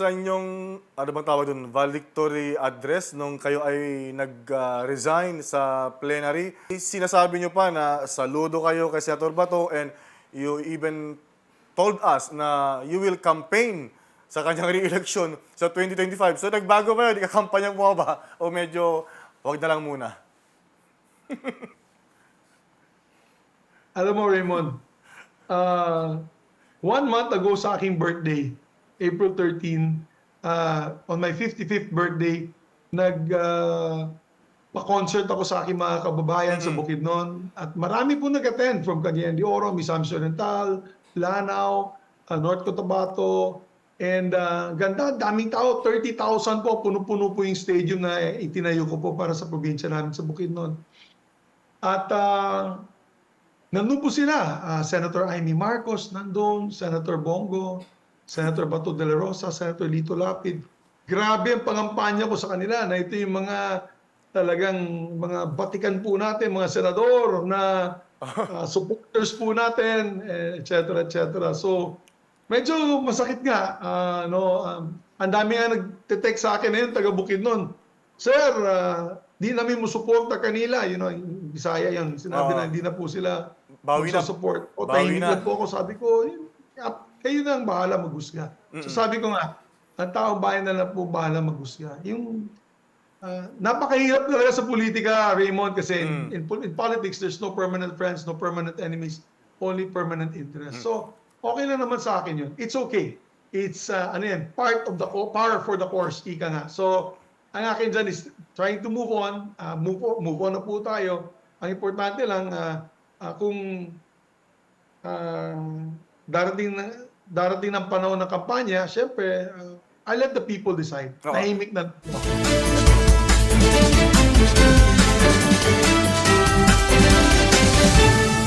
sa inyong, ano bang tawag doon, valedictory address nung kayo ay nag-resign sa plenary, sinasabi nyo pa na saludo kayo kay Senator Bato and you even told us na you will campaign sa kanyang re-election sa 2025. So nagbago ba yun? Di ka kampanyang mo ba? O medyo wag na lang muna? Alam mo, Raymond, uh, one month ago sa aking birthday, April 13, uh, on my 55th birthday, nag uh, pa-concert ako sa aking mga kababayan sa Bukidnon. At marami po nag-attend from Cagayan de Oro, Misamis Oriental, Lanao, uh, North Cotabato, and uh, ganda, daming tao, 30,000 po, puno-puno po yung stadium na itinayo ko po para sa probinsya namin sa Bukidnon. At uh, Nandun po sila, ah, Senator Amy Marcos nandun, Senator Bongo, Senator Bato de la Rosa, Senator Lito Lapid. Grabe ang pangampanya ko sa kanila na ito yung mga talagang mga batikan po natin, mga senador na ah, supporters po natin, eh, et cetera, et cetera. So, medyo masakit nga. ah, no, um, ang dami nga nag-text sa akin ngayon, taga Bukidnon. Sir, ah, di namin mo suporta kanila. You know, Bisaya yan. Sinabi Oo. na hindi na po sila Bawi na. support. O Bawi na. po ako. Sabi ko, "Yun, ah, kayo na ang bahala maghusga. So sabi ko nga, ang taong bayan na lang po bahala maghusga. Yung ah, napakahirap talaga sa politika, Raymond, kasi in- in, pol- in politics, there's no permanent friends, no permanent enemies, only permanent interests. So, okay lang naman sa akin yun. It's okay. It's, ah, ano yan, part of the, par for the course, ika nga. So, ang akin dyan is trying to move on, ah, move, on move on na po tayo. Ang importante lang, ah, ah, kung ah, darating na darating ng panahon ng kampanya, syempre, ah, I let the people decide. Oo. Nahimik na.